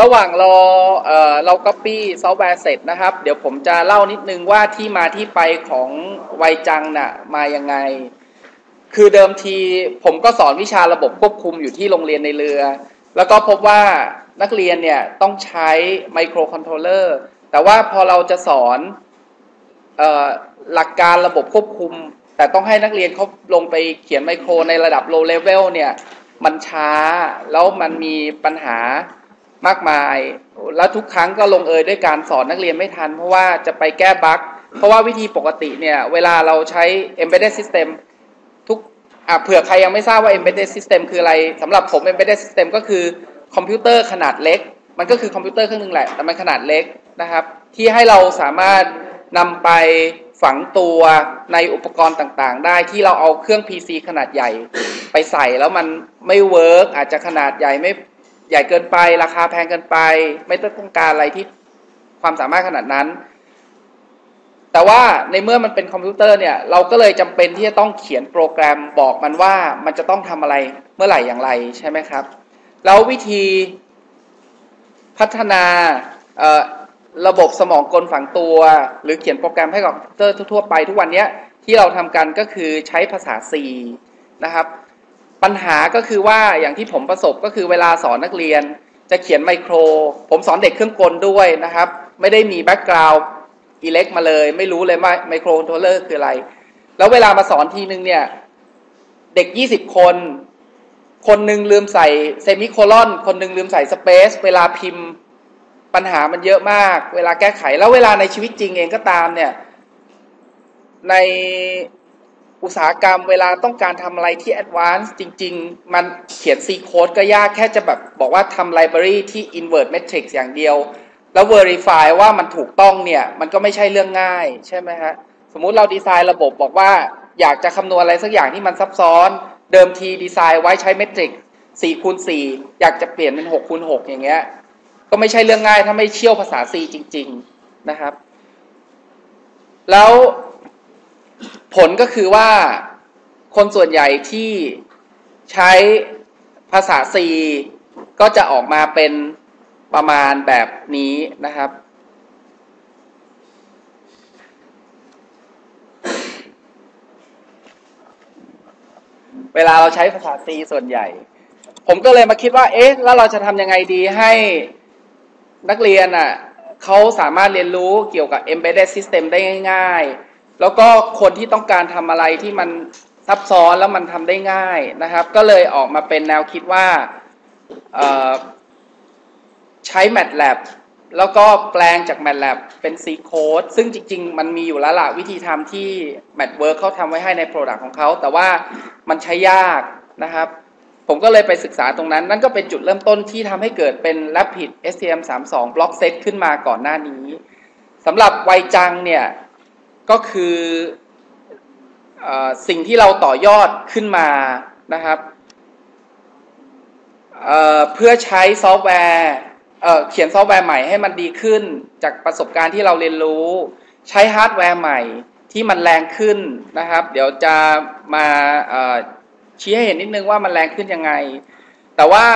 ระหว่างรอเอ่อเรา copy ซอฟต์แวร์เสร็จนะครับ เดี๋ยวผมจะเล่านิดนึงว่าที่มาที่ไปของไวจังน่ะมายังไง คือเดิมทีผมก็สอนวิชาระบบควบคุมอยู่ที่โรงเรียนในเรือ แล้วก็พบว่านักเรียนเนี่ยต้องใช้ไมโครคอนโทรลเลอร์แต่ว่าพอเราจะสอนเอ่อหลักการระบบควบคุม แต่ต้องให้นักเรียนเขาลงไปเขียนไมโครในระดับ low level เนี่ยมันช้าแล้วมันมีปัญหา มากมาย แล้วทุกครั้งก็ลงเอยด้วยการสอนนักเรียนไม่ทัน เพราะว่าจะไปแก้บั๊กเพราะว่าวิธีปกติเนี่ย เวลาเราใช้ embedded system ทุกอะเผื่อใครยังไม่ทราบว่า embedded system คืออะไรสำหรับผม embedded system ก็คือคอมพิวเตอร์ขนาดเล็ก มันก็คือคอมพิวเตอร์เครื่องนึงแหละ แต่มันขนาดเล็กนะครับ ที่ให้เราสามารถนำไปฝังตัวในอุปกรณ์ต่างๆ ได้ที่เราเอาเครื่อง PC ขนาดใหญ่ไปใส่แล้วมันไม่เวิร์กอาจจะขนาดใหญ่ไม่ ใหญ่เกินไปราคาแพงเกินไป ไม่ต้องการอะไรที่ความสามารถขนาดนั้น แต่ว่าในเมื่อมันเป็นคอมพิวเตอร์เนี่ย เราก็เลยจำเป็นที่จะต้องเขียนโปรแกรมบอกมันว่ามันจะต้องทำอะไรเมื่อไหร่อย่างไรใช่ไหมครับ แล้ววิธีพัฒนาระบบสมองกลฝังตัว หรือเขียนโปรแกรมให้กับคอมพิวเตอร์ทั่วไปทุกวันนี้ที่เราทำกันก็คือใช้ภาษา C นะครับ ปัญหาก็คือว่าอย่างที่ผมประสบก็คือเวลาสอนนักเรียน จะเขียนไมโคร ผมสอนเด็กเครื่องกลด้วยนะครับ ไม่ได้มีแบ็กกราวด์อิเล็กมาเลย ไม่รู้เลยว่าไมโครคอนโทรลเลอร์คืออะไร แล้วเวลามาสอนทีนึงเนี่ย เด็ก 20 คน คนหนึ่งลืมใส่เซมิโคลอนคนหนึ่งลืมใส่สเปซเวลาพิมพ์ปัญหามันเยอะมาก เวลาแก้ไขแล้วเวลาในชีวิตจริงเองก็ตามเนี่ยใน อุตสาหกรรมเวลาต้องการทำอะไรที่แอดวานซ์จริง ๆ มันเขียน C code ก็ยากแค่จะแบบบอกว่าทำไลบรารีที่ invert matrix อย่างเดียว แล้ว verify ว่ามันถูกต้องเนี่ย มันก็ไม่ใช่เรื่องง่ายใช่ไหมฮะ สมมุติเราดีไซน์ระบบบอกว่าอยากจะคำนวณอะไรสักอย่างที่มันซับซ้อน เดิมทีดีไซน์ไว้ใช้เมทริก4คูณ4อยากจะเปลี่ยนเป็น6คูณ6อย่างเงี้ย ก็ไม่ใช่เรื่องง่ายถ้าไม่เชี่ยวภาษา C จริง ๆ นะครับ แล้ว ผลก็คือว่าคนส่วนใหญ่ที่ใช้ภาษา C ก็จะออกมาเป็นประมาณแบบนี้นะครับ เวลาเราใช้ภาษา C ส่วนใหญ่ ผมก็เลยมาคิดว่า เอ๊ะ แล้วเราจะทำยังไงดีให้นักเรียนอะเขาสามารถเรียนรู้เกี่ยวกับ embedded system ได้ง่าย ๆ แล้วก็คนที่ต้องการทำอะไรที่มันซับซ้อนแล้วมันทำได้ง่ายนะครับ ก็เลยออกมาเป็นแนวคิดว่าใช้ MATLAB แล้วก็แปลงจาก MATLAB เป็น C code ซึ่งจริง ๆ มันมีอยู่แล้วละวิธีทำที่ MatWork เขาทำไว้ให้ใน Product ของเขา แต่ว่ามันใช้ยากนะครับ ผมก็เลยไปศึกษาตรงนั้น นั่นก็เป็นจุดเริ่มต้นที่ทำให้เกิดเป็น Rapid STM32 Block Set ขึ้นมาก่อนหน้านี้สำหรับไวจังเนี่ย ก็คืออสิ่งที่เราต่อยอดขึ้นมานะครับเเพื่อใช้ซอฟต์แวร์เเขียนซอฟต์แวร์ใหม่ให้มันดีขึ้น จากประสบการณ์ที่เราเรียนรู้ ใช้ฮาร์ดแวร์ใหม่ที่มันแรงขึ้นนะครับ เดี๋ยวจะมาชี้ให้เห็นนิดนึงว่ามันแรงขึ้นยังไง แต่ว่า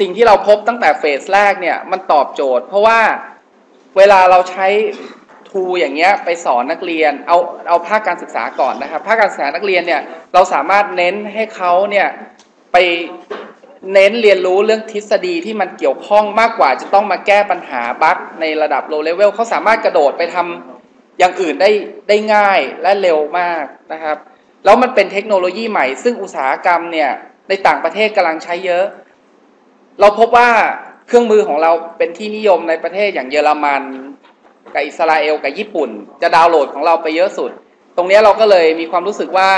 สิ่งที่เราพบตั้งแต่เฟสแรกเนี่ยมันตอบโจทย์ เพราะว่าเวลาเราใช้ ทูอย่างเงี้ยไปสอนนักเรียนเอาเอาภาคการศึกษาก่อนนะครับภาคการศึกษานักเรียนเนี่ยเราสามารถเน้นให้เขาเนี่ยไปเน้นเรียนรู้เรื่องทฤษฎีที่มันเกี่ยวข้องมากกว่าจะต้องมาแก้ปัญหาบั๊กในระดับโลเลเวลเขาสามารถกระโดดไปทำอย่างอื่นได้ได้ง่ายและเร็วมากนะครับ แล้วมันเป็นเทคโนโลยีใหม่ ซึ่งอุตสาหกรรมเนี่ยในต่างประเทศกำลังใช้เยอะ เราพบว่าเครื่องมือของเราเป็นที่นิยมในประเทศอย่างเยอรมัน กับอิสราเอลกับญี่ปุ่น จะดาวน์โหลดของเราไปเยอะสุด ตรงนี้เราก็เลยมีความรู้สึกว่า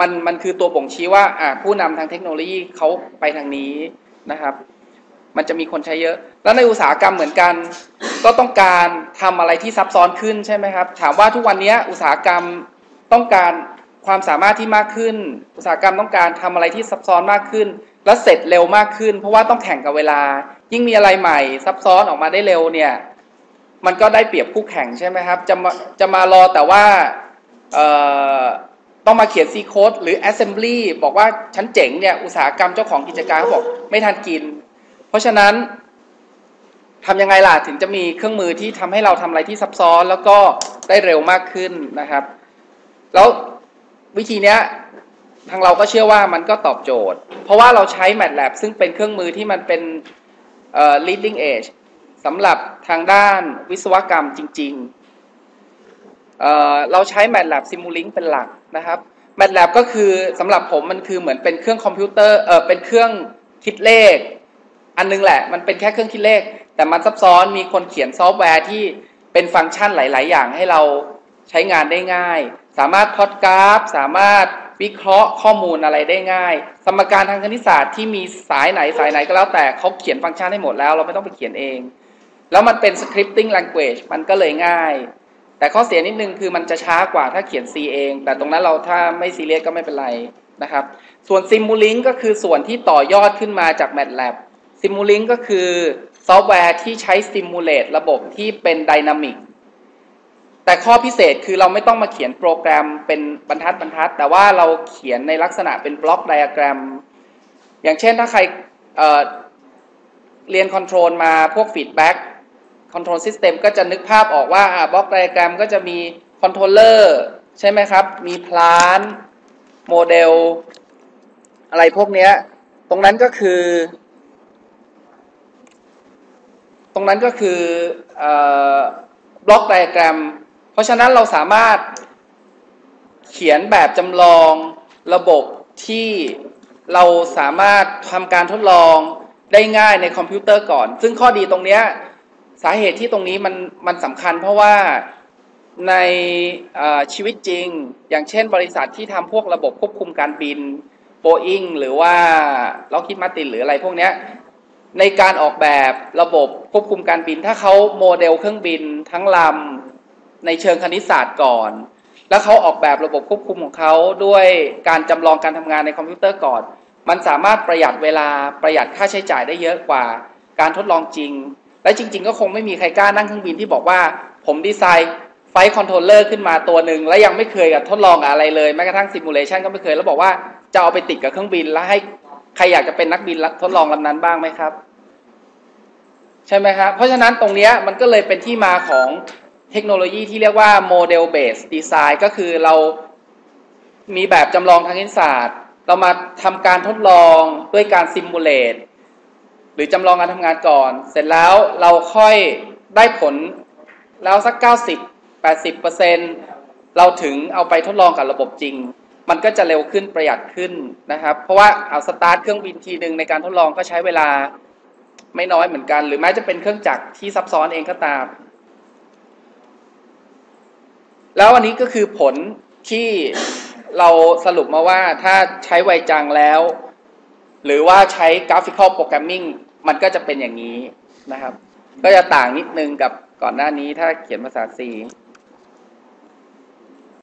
มันมันคือตัวบ่งชี้ว่าอ่าผู้นำทางเทคโนโลยีเขาไปทางนี้นะครับ มันจะมีคนใช้เยอะ แล้วในอุตสาหกรรมเหมือนกัน ก็ต้องการทำอะไรที่ซับซ้อนขึ้นใช่ไหมครับ ถามว่าทุกวันนี้อุตสาหกรรมต้องการความสามารถที่มากขึ้น อุตสาหกรรมต้องการทำอะไรที่ซับซ้อนมากขึ้น และเสร็จเร็วมากขึ้น เพราะว่าต้องแข่งกับเวลา ยิ่งมีอะไรใหม่ซับซ้อนออกมาได้เร็วเนี่ย มันก็ได้เปรียบคู่แข่งใช่ไหมครับ จะมาจะมารอแต่ว่าต้องมาเขียน C code หรือ assembly บอกว่าฉันเจ๋งเนี่ย อุตสาหกรรมเจ้าของกิจการเขาบอกไม่ทันกิน เพราะฉะนั้นทำยังไงล่ะ ถึงจะมีเครื่องมือที่ทำให้เราทำอะไรที่ซับซ้อนแล้วก็ได้เร็วมากขึ้นนะครับ แล้ววิธีเนี้ยทางเราก็เชื่อว่ามันก็ตอบโจทย์ เพราะว่าเราใช้ MATLAB ซึ่งเป็นเครื่องมือที่มันเป็น leading edge สำหรับทางด้านวิศวกรรมจริงๆเเราใช้ MATLAB Simulink เป็นหลักนะครับ MATLAB ก็คือสำหรับผมมันคือเหมือนเป็นเครื่องคอมพิวเตอร์เออเป็นเครื่องคิดเลข อันนึงแหละ มันเป็นแค่เครื่องคิดเลข แต่มันซับซ้อนมีคนเขียนซอฟต์แวร์ที่เป็นฟังก์ชันหลาย ๆ อย่างให้เราใช้งานได้ง่าย สามารถพอดกราฟ สามารถวิเคราะห์ข้อมูลอะไรได้ง่าย สมการทางคณิตศาสตร์ที่มีสายไหนสายไหนก็แล้วแต่เขาเขียนฟังก์ชันให้หมดแล้ว เราไม่ต้องไปเขียนเอง แล้วมันเป็น scripting language มันก็เลยง่าย แต่ข้อเสียนิดนึงคือมันจะช้ากว่าถ้าเขียน C เอง แต่ตรงนั้นเราถ้าไม่ซีเรียสก็ไม่เป็นไรนะครับ ส่วน Simulink ก็คือส่วนที่ต่อยอดขึ้นมาจาก MATLAB Simulink ก็คือซอฟต์แวร์ที่ใช้ simulate ระบบที่เป็นไดนามิกแต่ข้อพิเศษคือเราไม่ต้องมาเขียนโปรแกรมเป็นบรรทัดบรรทัด แต่ว่าเราเขียนในลักษณะเป็นบล็อกไดอะแกรม อย่างเช่นถ้าใครเเรียนคอนโทรลมาพวกฟีดแบ็ก คอนโทรลซิสเต็มก็จะนึกภาพออกว่าบล็อกไดอะแกรมก็จะมีคอนโทรลเลอร์ใช่ไหมครับ มีพลานโมเดล อะไรพวกนี้ตรงนั้นก็คือ ตรงนั้นก็คือบล็อกไดอะแกรม เพราะฉะนั้นเราสามารถเขียนแบบจำลองระบบที่เราสามารถทำการทดลองได้ง่ายในคอมพิวเตอร์ก่อน ซึ่งข้อดีตรงนี้ สาเหตุที่ตรงนี้มันมันสำคัญเพราะว่าในชีวิตจริง อย่างเช่นบริษัทที่ทำพวกระบบควบคุมการบินโบอิงหรือว่าล็อกคิดมาตินหรืออะไรพวกนี้ในการออกแบบระบบควบคุมการบิน ถ้าเขาโมเดลเครื่องบินทั้งลำในเชิงคณิตศาสตร์ก่อน แล้วเขาออกแบบระบบควบคุมของเขาด้วยการจำลองการทำงานในคอมพิวเตอร์ก่อน มันสามารถประหยัดเวลาประหยัดค่าใช้จ่ายได้เยอะกว่า การทดลองจริง และจริง ๆ ก็คงไม่มีใครกล้านั่งเครื่องบินที่บอกว่า ผมดีไซน์ไฟคอนโทรลเลอร์ขึ้นมาตัวหนึ่งแล้วยังไม่เคยกับทดลองอะไรเลยแม้กระทั่งซิมูเลชันก็ไม่เคยแล้วบอกว่าจะเอาไปติดกับเครื่องบินแล้วให้ใครอยากจะเป็นนักบินทดลองลำนั้นบ้างไหมครับ ใช่ไหมครับเพราะฉะนั้นตรงนี้มันก็เลยเป็นที่มาของเทคโนโลยีที่เรียกว่าโมเดลเบสดีไซน์ก็คือเรามีแบบจำลองทางคณิตศาสตร์ เรามาทำการทดลองด้วยการซิมูเลต หรือจำลองการทำงานก่อน เสร็จแล้วเราค่อยได้ผลแล้วสัก 90 80เปอร์เซ็นเราถึงเอาไปทดลองกับระบบจริง มันก็จะเร็วขึ้นประหยัดขึ้นนะครับ เพราะว่าเอาสตาร์ทเครื่องบินทีหนึ่งในการทดลองก็ใช้เวลาไม่น้อยเหมือนกัน หรือแม้จะเป็นเครื่องจักรที่ซับซ้อนเองก็ตาม แล้วอันนี้ก็คือผลที่เราสรุปมาว่าถ้าใช้ไวจังแล้ว หรือว่าใช้กราฟิคอลโปรแกรมมิ่ง มันก็จะเป็นอย่างนี้นะครับ ก็จะต่างนิดนึงกับก่อนหน้านี้ถ้าเขียนภาษา C